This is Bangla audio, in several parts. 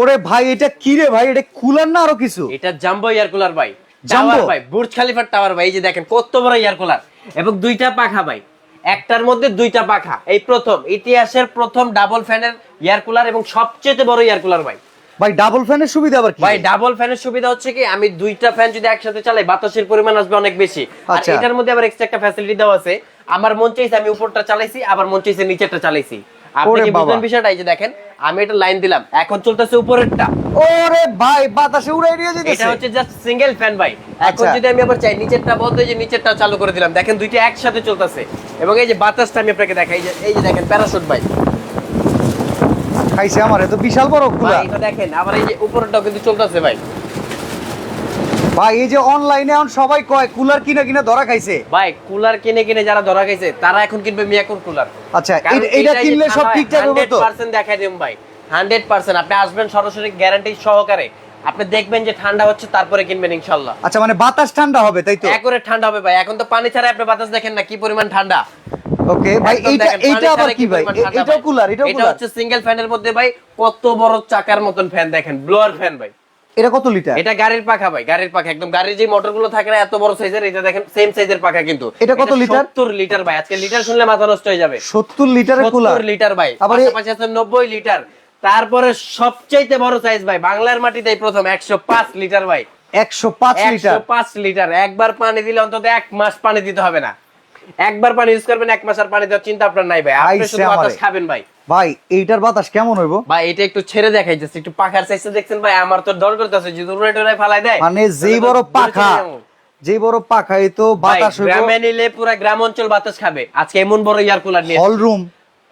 ওরে ভাই এটা কি রে ভাই? এটা কুলার না আরও কিছু? এটা জাম্বো এয়ার কুলার ভাই। জাম্বো? ভাই বুর্জ খালিফার টাওয়ার ভাই। এই যে দেখেন কত বড় এয়ার কুলার এবং দুইটা পাখা ভাই। একটার মধ্যে দুইটা পাখা। এই প্রথম ইতিহাসের প্রথম ডাবল ফ্যানের এয়ার কুলার এবং সবচেয়ে বড় এয়ার কুলার ভাই। ভাই ডাবল ফ্যানের সুবিধা আবার কি? ভাই ডাবল ফ্যানের সুবিধা হচ্ছে কি আমি দুইটা ফ্যান যদি একসাথে চালাই বাতাসের পরিমাণ আসবে অনেক বেশি। আর আচ্ছা। এটার মধ্যে আবার এক্সট্রা একটা ফ্যাসিলিটি দেওয়া আছে। আমার মন চাইছে আমি উপরটা চালাইছি আবার মন চাইছে নিচেরটা চালাইছি। আপনি কি বুঝলেন বিষয়টা? এই যে দেখেন আমি এটা লাইন দিলাম এখন চলতেছে উপরেরটা। ওরে ভাই বাতাসে উড়াই নিয়ে এটা হচ্ছে জাস্ট সিঙ্গেল ফ্যান ভাই। এখন আচ্ছা। যদি আমি আবার চাই নিচেরটা বন্ধ যে নিচেরটা চালু করে দিলাম। দেখেন দুইটা একসাথে চলতেছে। এবং এই যে বাতাসটা আমি আপনাকে দেখাই যে এই যে দেখেন প্যারাশুট ভাই। খাইছে আমার এত বিশাল বড় ভাই এটা দেখেন আবার এই যে উপরেরটাও কিন্তু চলতেছে ভাই। ভাই এই যে অনলাইনে এখন সবাই কয় কুলার কিনা কিনা ধরা খাইছে? ভাই কুলার কিনে কিনে যারা ধরা খাইছে তারা এখন কিনবে মিয়াকুর কুলার আচ্ছা এটা- কিনলে সব ঠিকঠাক হবে তো? 100% দেখাই দিম ভাই 100% আপনি আসবেন সরাসরি গ্যারান্টি সহকারে। আপনি দেখবেন যে ঠান্ডা হচ্ছে তারপরে কিনবেন ইনশাআল্লাহ আচ্ছা মানে বাতাস ঠান্ডা হবে তাই তো? একরে ঠান্ডা হবে ভাই। এখন তো পানি ছাড়া আপনি বাতাস দেখেন না কি পরিমাণ ঠান্ডা। ওকে ভাই এইটা এইটা আবার কি ভাই? পরিমাণ এ- ঠান্ডা এটাও কুলার এটা হচ্ছে সিঙ্গেল ফ্যানের মধ্যে ভাই কত বড় চাকার মতন ফ্যান দেখেন ব্লোয়ার ফ্যান ভাই। এটা কত লিটার? এটা গাড়ির পাখা ভাই গাড়ির পাখা। একদম গাড়ির যে মোটরগুলো থাকে না এত বড় সাইজের এটা দেখেন সেম সাইজের পাখা কিন্তু। এটা কত লিটার? 70 লিটার ভাই। আজকে লিটার শুনলে মাথা নষ্ট হয়ে যাবে। 70 লিটারের কুলার 70 লিটার ভাই। আবার এ- আছে 90 লিটার। তারপরে সবচাইতে বড় সাইজ ভাই বাংলার মাটিতেই প্রথম 105 লিটার ভাই। 105 লিটার। 105 লিটার। একবার পানি দিলে অন্তত এক মাস পানি দিতে হবে না। একবার পানি ইউজ করবেন এক মাস আর পানি দেওয়ার চিন্তা আপনার নাই ভাই। আপনি শুধু বাতাস খাবেন ভাই। ভাই এইটার বাতাস কেমন হইব? ভাই এটা একটু ছেড়ে দেখাই যাচ্ছে একটু পাখার সাইজটা দেখছেন ভাই আমার তো ডর করতেছে যদি উড়ে টুড়ে ফালাই দেয় মানে যেই বড় পাখা দূরে। যেই বড় পাখা এই তো বাতাস হইব। গ্রামে নিলে পুরো গ্রাম অঞ্চল বাতাস খাবে। আজকে এমন বড় এয়ার কুলার নিয়ে হল রুম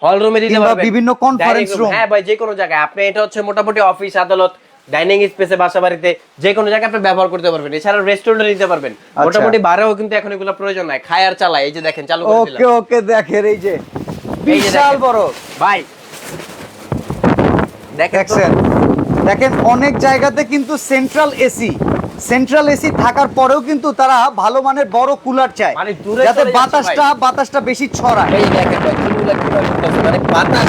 হল রুমে দিতে কিংবা পারবেন। বিভিন্ন Dining room। হ্যাঁ ভাই যে কোনো জায়গায়। আপনি এটা হচ্ছে মোটামুটি অফিস আদালত ডাইনিং স্পেসে বাসা বাড়িতে যে কোনো জায়গায় আপনি ব্যবহার করতে পারবেন। এছাড়া রেস্টুরেন্টে নিতে পারবেন। আচ্ছা। মোটামুটি বারেও কিন্তু এখন এগুলো প্রয়োজন নাই। খায় আর চালায় এই যে দেখেন চালু করে ওকে দিলাম। ওকে দেখেন এই যে বিশাল বড়। ভাই দেখেন দেখেন অনেক জায়গাতে কিন্তু সেন্ট্রাল এসি সেন্ট্রাল এসি থাকার পরেও কিন্তু তারা ভালো মানের বড় কুলার চায়। মানে যাতে বাতাসটা বাতাসটা বেশি ছড়ায়। এই দেখেন মানে বাতাস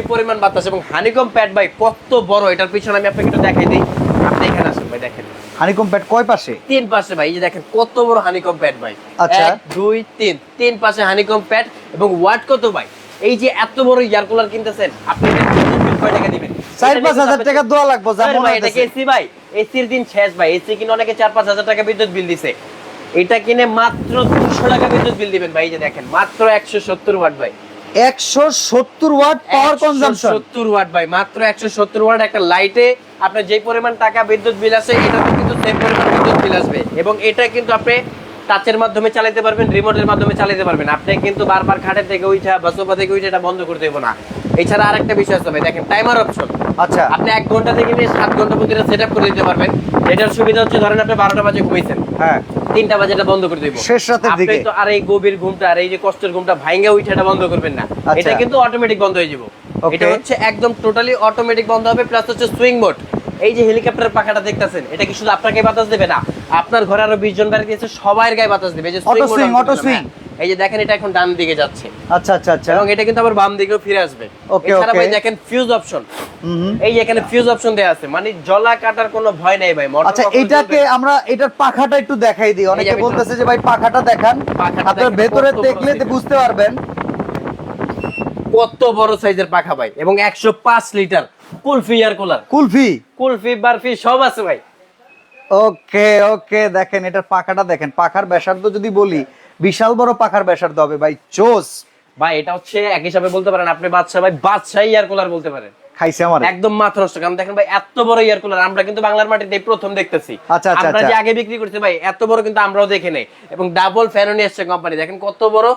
কি পরিমাণ বাতাস এবং হানিকম প্যাড ভাই কত বড় এটার পিছনে আমি আপনাকে একটু দেখাই দিই। আপনি এখানে আসেন ভাই দেখেন। হানিকম প্যাড কয় পাশে? তিন পাশে ভাই এই যে দেখেন কত বড় হানিকম প্যাড ভাই। আচ্ছা। দুই তিন। তিন পাশে হানিকম প্যাড এবং ওয়াট কত ভাই? এই যে এত বড় এয়ার কুলার কিনতেছেন আপনি কয় টাকা দিবেন? চার পাঁচ হাজার টাকা দেওয়া লাগবে ভাই, এটা। এসি ভাই এসির দিন শেষ ভাই এসি কিনে অনেকে চার পাঁচ হাজার টাকা বিদ্যুৎ বিল দিছে। এটা কিনে মাত্র দুশো টাকা বিদ্যুৎ বিল দিবেন ভাই যে দেখেন মাত্র একশো সত্তর ওয়াট ভাই। একশো সত্তর ওয়াট পাওয়ার কনজাম্পশন সত্তর ওয়াট ভাই, মাত্র একশো সত্তর ওয়াট একটা লাইটে আপনার যে পরিমাণ টাকা বিদ্যুৎ বিল আছে, এটাতে কিন্তু সেম পরিমাণ বিদ্যুৎ বিল আসবে। এবং এটা কিন্তু আপনি টাচের মাধ্যমে চালাতে পারবেন রিমোটের মাধ্যমে চালাতে পারবেন। আপনি কিন্তু বারবার খাটের থেকে উঠা বা সোফা থেকে উঠে এটা বন্ধ করতে হবে না। এছাড়া আরেকটা বিষয় আছে ভাই দেখেন টাইমার অপশন আচ্ছা। আপনি এক ঘণ্টা থেকে নিয়ে সাত ঘণ্টা পর্যন্ত সেট আপ করে দিতে পারবেন। এটার সুবিধা হচ্ছে ধরেন আপনি বারোটা বাজে ঘুমাইছেন। হ্যাঁ। তিনটা বাজে এটা বন্ধ করে দিব। শেষ রাতের আপনি দিকে। তো আর এই গভীর ঘুমটা আর এই যে কষ্টের ঘুমটা ভাঙ্গা উঠে এটা বন্ধ করবেন না। আচ্ছা। এটা কিন্তু অটোমেটিক বন্ধ হয়ে যাবে। এটা হচ্ছে একদম টোটালি অটোমেটিক বন্ধ হবে প্লাস হচ্ছে সুইং মোড এই যে হেলিকপ্টার পাখাটা দেখতেছেন এটা কি শুধু আপনাকে বাতাস দেবে না? আপনার ঘরে আরও 20 জন বাড়িতে আছে সবার গায়ে বাতাস দেবে। যে। হ্যাঁ। এই যে দেখেন এটা এখন ডান দিকে যাচ্ছে। আচ্ছা আচ্ছা আচ্ছা। এবং এটা কিন্তু আবার বাম দিকেও ফিরে আসবে। এছাড়া ভাই দেখেন ফিউজ অপশন এই এখানে ফিউজ অপশন আছে। মানে জলা কাটার কোনো ভয় নাই ভাই আচ্ছা এটাকে আমরা এটার পাখাটা একটু দেখাই দিই। অনেকে বলতেছে যে ভাই পাখাটা দেখান। আপনার ভেতরে দেখলে বুঝতে পারবেন। কত বড় সাইজের পাখা ভাই। এবং একশো পাঁচ লিটার কুলফি আর কুলার। কুলফি? কুলফি বারফি সব আছে ভাই। ওকে ওকে দেখেন এটার পাখাটা দেখেন। পাখার ব্যাসার্ধ যদি বলি বিশাল বড় পাখার ব্যাসার্ধ হবে ভাই। চোস। ভাই এটা হচ্ছে এক হিসাবে বলতে পারেন আপনি বাদশাহ ভাই বাদশাহ ইয়ার কুলার বলতে পারেন। খাইছে আমার। একদম নষ্ট কারণ দেখেন ভাই এত বড় কুলার আমরা কিন্তু বাংলার মাটিতে প্রথম দেখতেছি। আচ্ছা, আচ্ছা, আমরা আচ্ছা। যে আগে বিক্রি করছি ভাই এত বড় কিন্তু আমরাও দেখে নেই। এবং ডাবল ফ্যানও নিয়ে এসছে কোম্পানি দেখেন কত বড়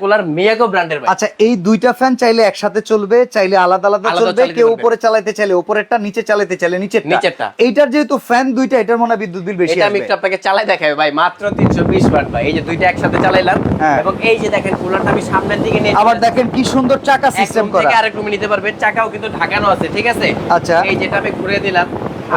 কুলার মিয়াগো ব্র্যান্ডের ভাই। আচ্ছা এই দুইটা ফ্যান চাইলে একসাথে চলবে চাইলে আলাদা আলাদা চলবে কেউ উপরে চালাতে চাইলে উপরেরটা নিচে চালাতে চাইলে নিচেরটা। নিচেরটা। এইটার যেহেতু ফ্যান দুইটা এটার মনে বিদ্যুৎ বিল বেশি এটা আমি একটু আপনাকে চালাই দেখাই ভাই মাত্র তিনশো বিশ ওয়াট ভাই এই যে দুইটা একসাথে চালাইলাম। হ্যাঁ। এবং এই যে দেখেন কুলারটা আমি সামনের দিকে নিয়ে আবার দেখেন কি সুন্দর চাকা সিস্টেম করা। থেকে আরেক রুমে নিতে পারবেন চাকাও কিন্তু ঢাকানো আছে ঠিক আছে? আচ্ছা। এই যেটা আমি ঘুরে দিলাম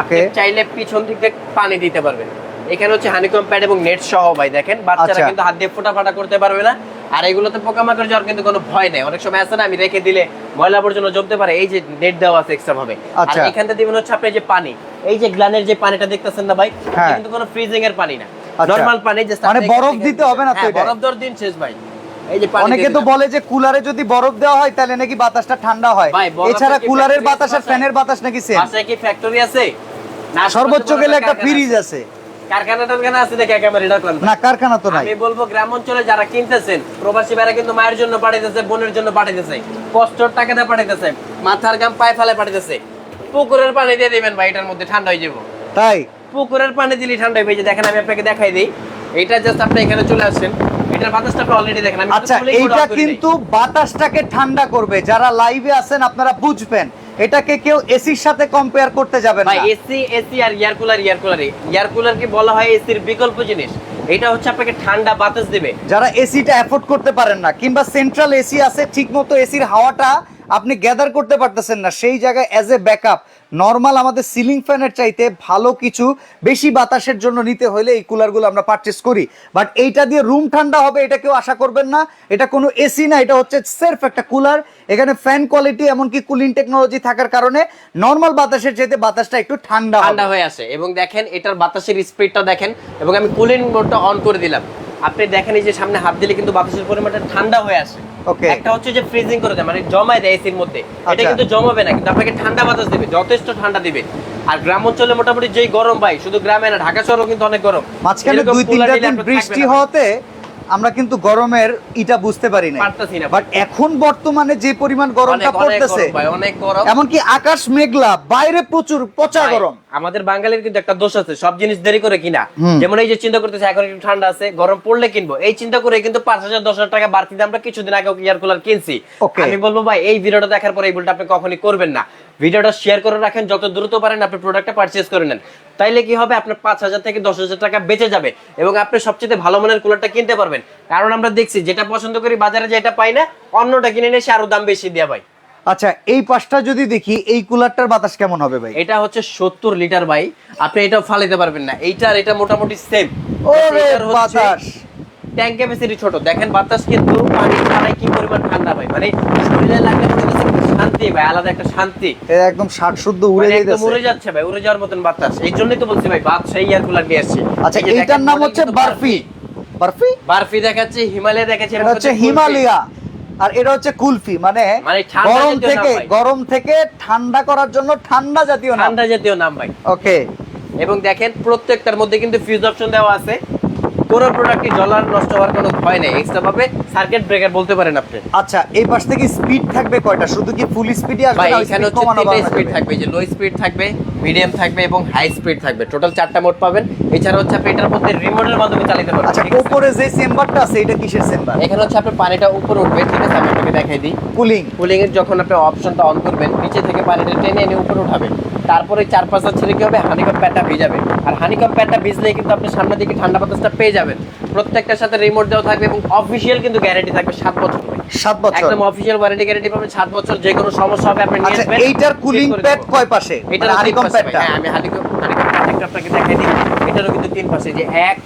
আপনি চাইলে পিছন দিক থেকে পানি দিতে পারবেন। এখানে হচ্ছে হানিকম প্যাড এবং নেট সহ ভাই দেখেন বাচ্চারা আচ্ছা। কিন্তু হাত দিয়ে ফোটা ফাটা করতে পারবে না। আর এগুলোতে পোকামাকড় যাওয়ার কিন্তু কোনো ভয় নেই। অনেক সময় আছে না আমি রেখে দিলে ময়লা আবর্জনা জমতে পারে এই যে নেট দেওয়া আছে এক্সট্রা ভাবে আর আচ্ছা। এখানটা দিবেন হচ্ছে আপনি যে পানি। এই যে গ্লানের যে পানিটা দেখতেছেন না ভাই হ্যাঁ। কিন্তু কোনো ফ্রিজিং এর পানি না। আচ্ছা। নরমাল পানি জাস্ট মানে বরফ দিতে হবে না তো হ্যাঁ, বরফ দর দিন শেষ ভাই। যে অনেকে তো বলে যে কুলারে যদি বরফ দেওয়া হয় তাহলে নাকি বাতাসটা ঠান্ডা হয়। এছাড়া কুলারের বাতাস আর ফ্যানের বাতাস নাকি সেম কি ফ্যাক্টরি আছে? না সর্বোচ্চ গেলে একটা ফ্রিজ আছে? কারখানা টারখানা আছে দেখে একেবারে। না কারখানা তো নাই। আমি বলব গ্রাম অঞ্চলে যারা কিনতেছেন প্রবাসী ভাইরা কিন্তু মায়ের জন্য পাঠাইতেছে বোনের জন্য পাঠাইতেছে। কষ্টর টাকাটা পাঠাইতেছে মাথার গাম পায়ে ফেলে পাঠাইতেছে। পুকুরের পানি দিয়ে দিবেন ভাই এটার মধ্যে ঠান্ডা হয়ে যাব। তাই? পুকুরের পানি দিলে ঠান্ডা হয়ে যাবে। দেখেন আমি আপনাকে দেখাই দিই। এটা জাস্ট আপনি এখানে চলে আসেন। এটার বাতাসটা আপনি অলরেডি দেখেন। আমি আচ্ছা এইটা কিন্তু বাতাসটাকে ঠান্ডা করবে। যারা লাইভে আছেন আপনারা বুঝবেন এটাকে কেউ এসির সাথে কম্পেয়ার করতে যাবে না। এসি এসি আর air cooler air cooler air cooler কি বলা হয়? এসির বিকল্প জিনিস। এটা হচ্ছে আপনাকে ঠান্ডা বাতাস দিবে। যারা এসিটা অ্যাফোর্ড করতে পারেন না কিংবা সেন্ট্রাল এসি আছে ঠিকমতো এসির হাওয়াটা আপনি গ্যাদার করতে পারতেছেন না। সেই জায়গায় অ্যাজ এ ব্যাকআপ নর্মাল আমাদের সিলিং ফ্যানের চাইতে ভালো কিছু বেশি বাতাসের জন্য নিতে হলে এই কুলারগুলো আমরা পারচেস করি। বাট এইটা দিয়ে রুম ঠান্ডা হবে এটা কেউ আশা করবেন না। এটা কোনো এসি না এটা হচ্ছে সেলফ একটা কুলার এখানে ফ্যান কোয়ালিটি এমনকি কুলিং টেকনোলজি থাকার কারণে নর্মাল বাতাসের চাইতে বাতাসটা একটু ঠান্ডা ঠান্ডা হয়ে আসে এবং দেখেন এটার বাতাসের স্পিডটা দেখেন। এবং আমি কুলিং মোডটা অন করে দিলাম। আপনি দেখেন এই যে সামনে হাত দিলে কিন্তু বাতাসের পরিমাণটা ঠান্ডা হয়ে আসে। ওকে একটা হচ্ছে যে ফ্রিজিং করে দেয় মানে জমায় দেয় এসির মধ্যে। এটা আচ্ছা। কিন্তু জমাবে না কিন্তু আপনাকে ঠান্ডা বাতাস দিবে যথেষ্ট ঠান্ডা দিবে। আর গ্রাম অঞ্চলে মোটামুটি যেই গরম ভাই শুধু গ্রামে না ঢাকা শহরও কিন্তু অনেক গরম। মাঝখানে দুই তিনটা দিন বৃষ্টি হতে আমরা কিন্তু গরমের ইটা বুঝতে পারি না। বাট এখন বর্তমানে যে পরিমাণ গরমটা পড়তেছে অনেক গরম। এমনকি আকাশ মেঘলা বাইরে প্রচুর পচা গরম। আমাদের বাঙালির কিন্তু একটা দোষ আছে সব জিনিস দেরি করে কিনা। যেমন এই যে চিন্তা করতেছে এখন একটু ঠান্ডা আছে গরম পড়লে কিনবো। এই চিন্তা করে কিন্তু পাঁচ হাজার দশ হাজার টাকা বাড়তি দিয়ে আমরা কিছুদিন আগে এয়ার কুলার কিনছি। আমি বলব ভাই এই ভিডিওটা দেখার পরে এই ভুলটা আপনি কখনই করবেন না। ভিডিওটা শেয়ার করে রাখেন যত দ্রুত পারেন আপনি প্রোডাক্টটা পারচেজ করে নেন। তাইলে কি হবে? আপনার পাঁচ হাজার থেকে দশ হাজার টাকা বেঁচে যাবে এবং আপনি সবচেয়ে ভালো মানের কুলারটা কিনতে পারবেন। কারণ আমরা দেখছি যেটা পছন্দ করি বাজারে যেটা পাই না অন্যটা কিনে নিয়ে সে আরও দাম বেশি দেওয়া ভাই। আচ্ছা এই পাশটা যদি দেখি এই কুলারটার বাতাস কেমন হবে ভাই? এটা হচ্ছে সত্তর লিটার ভাই। আপনি এটা ফালাইতে পারবেন না। এইটার এটা মোটামুটি সেম বাতাস! ট্যাঙ্ক ক্যাপাসিটি ছোট। দেখেন বাতাস কিন্তু পানি ছাড়াই কি পরিমাণ ঠান্ডা ভাই। মানে শরীরে একটা শান্তি ভাই আলাদা একটা শান্তি। একদম ষাট শুদ্ধ উড়ে মানে উড়ে যাচ্ছে ভাই উড়ে যাওয়ার মতন বাতাস। এই জন্যই তো বলছি ভাই বাদ এয়ার কুলার নিয়ে আসছি। আচ্ছা এইটার নাম হচ্ছে বারফি। বারফি? বারফি দেখাচ্ছে হিমালয় দেখাচ্ছে এটা হচ্ছে হিমালয়া। আর এটা হচ্ছে কুলফি মানে মানে গরম থেকে গরম থেকে ঠান্ডা করার জন্য ঠান্ডা জাতীয় নাম। ঠান্ডা জাতীয় নাম ভাই। ওকে এবং দেখেন প্রত্যেকটার মধ্যে কিন্তু ফিউজ অপশন দেওয়া আছে। কোনো প্রোডাক্টই জ্বলার নষ্ট হওয়ার কোনো ভয় নেই এক্সট্রা ভাবে সার্কিট ব্রেকার বলতে পারেন আপনি। আচ্ছা এই পাশ থেকে স্পিড থাকবে কয়টা? শুধু কি ফুল স্পিডই আসবে ভাই এখানে হচ্ছে স্পিড থাকবে যে লো স্পিড থাকবে মিডিয়াম থাকবে এবং হাই স্পিড থাকবে। টোটাল চারটা মোড পাবেন। এছাড়া হচ্ছে আপনি এটার মধ্যে রিমোটের মাধ্যমে চালাতে পারবেন আচ্ছা উপরে যে চেম্বারটা আছে এটা কিসের চেম্বার এখানে হচ্ছে আপনি পানিটা উপরে উঠবে ঠিক আছে? আমি আপনাকে দেখাই দিই। কুলিং কুলিং এর যখন আপনি অপশনটা অন করবেন নিচে থেকে পানিটা টেনে এনে উপরে উঠাবে। তারপরে চার পাঁচটা ছেড়ে কি হবে? হানিকম প্যাডটা ভিজাবে। আর হানিকম প্যাডটা ভিজলে কিন্তু আপনি সামনের দিকে ঠান্ডা বাতাসটা পেয়ে যাবেন। প্রত্যেকটার সাথে রিমোট দেওয়া থাকবে এবং অফিসিয়াল কিন্তু গ্যারান্টি থাকবে সাত বছর সাত বছর। একদম অফিসিয়াল ওয়ারেন্টি গ্যারান্টি পাবেন সাত বছর যে কোনো সমস্যা হবে আপনি নিয়ে আচ্ছা আসবেন। এইটার কুলিং প্যাড কয় পাশে? হানিকম হানিকম প্যাডটা আমি হানিকম হানিকম প্যাডটা আপনাকে দেখাই দিই। এটারও কিন্তু তিন পাশে যে এক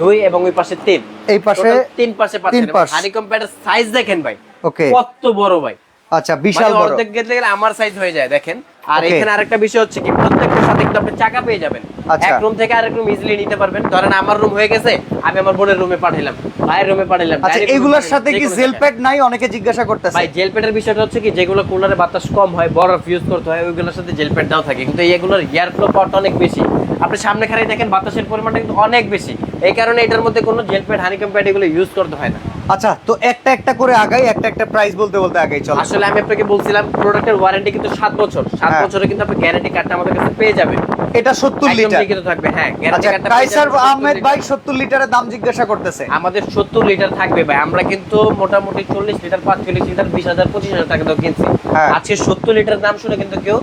দুই এবং ওই পাশে তিন। এই পাশে তিন পাশে পাচ্ছেন। পাশ। প্যাডের সাইজ দেখেন ভাই। ওকে কত বড় ভাই। আচ্ছা বিশাল মানে বড়। অর্ধেক গেলে গেলে আমার সাইজ হয়ে যায় দেখেন। আর এখানে আরেকটা বিষয় হচ্ছে কি প্রত্যেকটার সাথে কিন্তু আপনি চাকা পেয়ে যাবেন। আচ্ছা। এক রুম থেকে আরেক রুম ইজিলি নিতে পারবেন। ধরেন আমার রুম হয়ে গেছে আমি আমার বোনের রুমে পাঠাইলাম ভাইয়ের রুমে পাঠাইলাম আচ্ছা এগুলোর সাথে কি জেল। প্যাড নাই? অনেকে জিজ্ঞাসা করতেছে। ভাই জেল প্যাডের বিষয়টা হচ্ছে কি যেগুলো কুলারে বাতাস কম হয় বরফ ইউজ করতে হয় ওইগুলোর সাথে জেল প্যাড দাও থাকে। কিন্তু এগুলোর এয়ার ফ্লো পাওয়ারটা অনেক বেশি। আপনি সামনে খালি দেখেন বাতাসের পরিমাণটা কিন্তু অনেক বেশি। এই কারণে এটার মধ্যে কোনো জেল প্যাড হানিকম প্যাড এগুলো ইউজ করতে হয় না। আচ্ছা তো একটা একটা করে আগাই একটা একটা প্রাইস বলতে বলতে আগাই চলো। আসলে আমি আপনাকে বলছিলাম প্রোডাক্টের ওয়ারেন্টি কিন্তু সাত বছর। সাত হ্যাঁ। বছরে কিন্তু আপনি গ্যারান্টি কার্ডটা আমাদের কাছে পেয়ে যাবেন। এটা সত্তর একদম লিটার লিখিত থাকবে হ্যাঁ গ্যারান্টি কার্ডটা কাইসার আহমেদ ভাই সত্তর লিটারের দাম জিজ্ঞাসা করতেছে। আমাদের সত্তর লিটার থাকবে ভাই আমরা কিন্তু মোটামুটি চল্লিশ লিটার পাঁচচল্লিশ লিটার বিশ হাজার পঁচিশ হাজার টাকা দাও কিনছি। হ্যাঁ। আজকে সত্তর লিটার দাম শুনে কিন্তু কেউ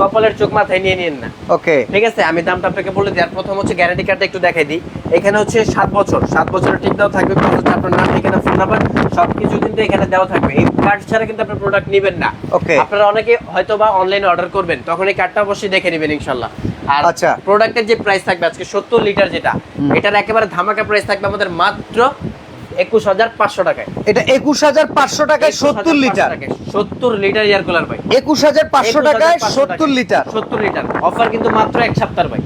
কপালের চোখ মাথায় নিয়ে নিন না। ওকে। ঠিক আছে? আমি দামটা আপনাকে বলে দিই আর প্রথম হচ্ছে গ্যারান্টি কার্ডটা একটু দেখাই দিই। এখানে হচ্ছে সাত বছর। সাত বছরের ঠিক দেওয়া থাকবে হচ্ছে আপনার নাম ঠিকানা ফোন নাম্বার সবকিছু কিন্তু এখানে দেওয়া থাকবে। এই কার্ড ছাড়া কিন্তু আপনি প্রোডাক্ট নেবেন না। ওকে। আপনারা অনেকে হয়তো বা অনলাইনে অর্ডার করবেন তখন এই কার্ডটা অবশ্যই দেখে নেবেন ইনশাল্লাহ আর আচ্ছা। প্রোডাক্টের যে প্রাইস থাকবে আজকে সত্তর লিটার যেটা এটার একেবারে ধামাকা প্রাইস থাকবে আমাদের মাত্র একুশ হাজার পাঁচশো টাকায়। এটা একুশ হাজার পাঁচশো টাকায় সত্তর লিটার। সত্তর লিটার এয়ার কুলার ভাই। একুশ হাজার পাঁচশো টাকায় সত্তর লিটার। সত্তর লিটার। অফার কিন্তু মাত্র এক সপ্তাহ ভাই।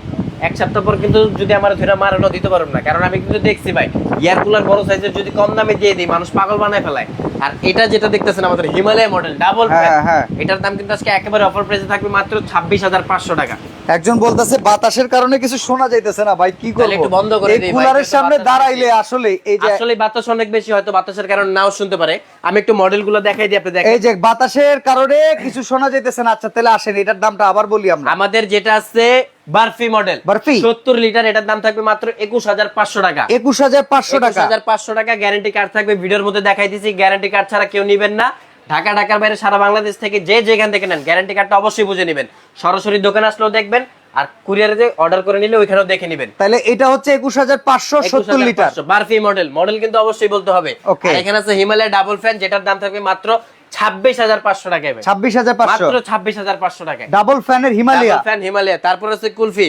এক সপ্তাহ পর কিন্তু যদি আমার ধরে মারানো দিতে পারব না। কারণ আমি কিন্তু দেখছি ভাই এয়ার কুলার বড় সাইজের যদি কম দামে দিয়ে দিই মানুষ পাগল বানায় ফেলায়। আর এটা যেটা দেখতেছেন আমাদের হিমালয় মডেল ডাবল হ্যাঁ, হ্যাঁ। এটার দাম কিন্তু আজকে একেবারে অফার প্রাইসে থাকবে মাত্র ছাব্বিশ হাজার পাঁচশো টাকা। একজন বলতেছে বাতাসের কারণে কিছু শোনা যাইতেছে না ভাই কি তাহলে একটু বন্ধ করে দিই ভাই, কুলারের সামনে দাঁড়াইলে আসলে এই যে আসলে বাতাস অনেক বেশি হয়তো বাতাসের কারণে নাও শুনতে পারে। আমি একটু মডেলগুলো দেখাই দিই আপনি দেখেন। এই যে বাতাসের কারণে কিছু শোনা যাইতেছে না। আচ্ছা তাহলে আসেন এটার দামটা আবার বলি আমরা। আমাদের যেটা আছে বারফি মডেল। বারফি? সত্তর লিটার এটার দাম থাকবে মাত্র একুশ হাজার পাঁচশো টাকা। একুশ হাজার পাঁচশো টাকা। হাজার পাঁচশো টাকা গ্যারান্টি কার্ড থাকবে। ভিডিওর মধ্যে দেখাই দিচ্ছি গ্যারান্টি কার্ড ছাড়া কেউ নিবেন না। ঢাকা ঢাকার বাইরে সারা বাংলাদেশ থেকে যে যেখান থেকে নেন গ্যারান্টি কার্ডটা অবশ্যই বুঝে নেবেন। সরাসরি দোকানে আসলেও দেখবেন আর কুরিয়ারে যে অর্ডার করে নিলে ওইখানেও দেখে নেবেন। তাহলে এটা হচ্ছে একুশ হাজার পাঁচশো সত্তর লিটার। বারফি মডেল মডেল কিন্তু অবশ্যই বলতে হবে। এখানে আছে হিমালয় ডাবল ফ্যান যেটার দাম থাকবে মাত্র ছাব্বিশ হাজার পাঁচশো টাকায় ছাব্বিশ হাজার পাঁচশো। মাত্র ছাব্বিশ হাজার পাঁচশো টাকায় ডাবল ফ্যানের হিমালয়া। ফ্যান হিমালয়। তারপর আছে কুলফি।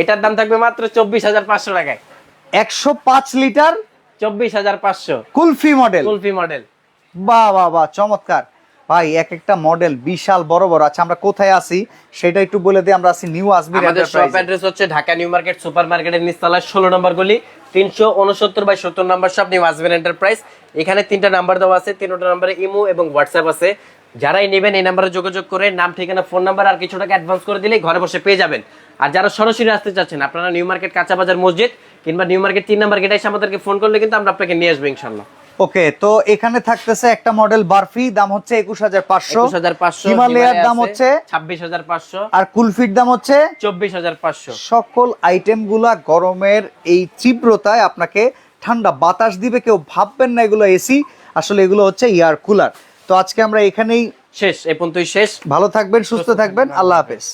এটার দাম থাকবে মাত্র চব্বিশ হাজার পাঁচশো টাকায়। একশো পাঁচ লিটার চব্বিশ হাজার পাঁচশো। কুলফি মডেল কুলফি মডেল বাহ বাহ বাহ চমৎকার। ভাই এক একটা মডেল বিশাল বড় বড়। আচ্ছা আমরা কোথায় আছি? সেটা একটু বলে দিই আমরা আছি নিউ আজমির আমাদের শপ অ্যাড্রেস হচ্ছে ঢাকা নিউ মার্কেট সুপার মার্কেটের নিচতলায় ষোলো নম্বর গলি তিনশো উনসত্তর বাই সত্তর number shop new Ajmer enterprise এখানে তিনটা নাম্বার দেওয়া আছে তিনটা নাম্বারে ইমো এবং হোয়াটসঅ্যাপ আছে। যারাই নেবেন এই নাম্বারে যোগাযোগ করে নাম ঠিকানা ফোন নাম্বার আর কিছু টাকা অ্যাডভান্স করে দিলে ঘরে বসে পেয়ে যাবেন। আর যারা সরাসরি আসতে চাচ্ছেন আপনারা নিউ মার্কেট কাঁচা বাজার মসজিদ কিংবা নিউ মার্কেট তিন নাম্বার গেটে এসে আমাদেরকে ফোন করলে কিন্তু আমরা আপনাকে নিয়ে আসব ইনশাল্লাহ ওকে তো এখানে থাকতেছে একটা মডেল বারফি দাম হচ্ছে একুশ হাজার পাঁচশো। হিমালয়ার দাম হচ্ছে ছাব্বিশ হাজার পাঁচশো। আর কুলফির দাম হচ্ছে চব্বিশ হাজার পাঁচশো। সকল আইটেমগুলা গরমের এই তীব্রতায় আপনাকে ঠান্ডা বাতাস দিবে কেউ ভাববেন না এগুলো এসি আসলে এগুলো হচ্ছে এয়ার কুলার তো আজকে আমরা এখানেই শেষ এ পর্যন্তই শেষ। ভালো থাকবেন সুস্থ থাকবেন আল্লাহ হাফেজ।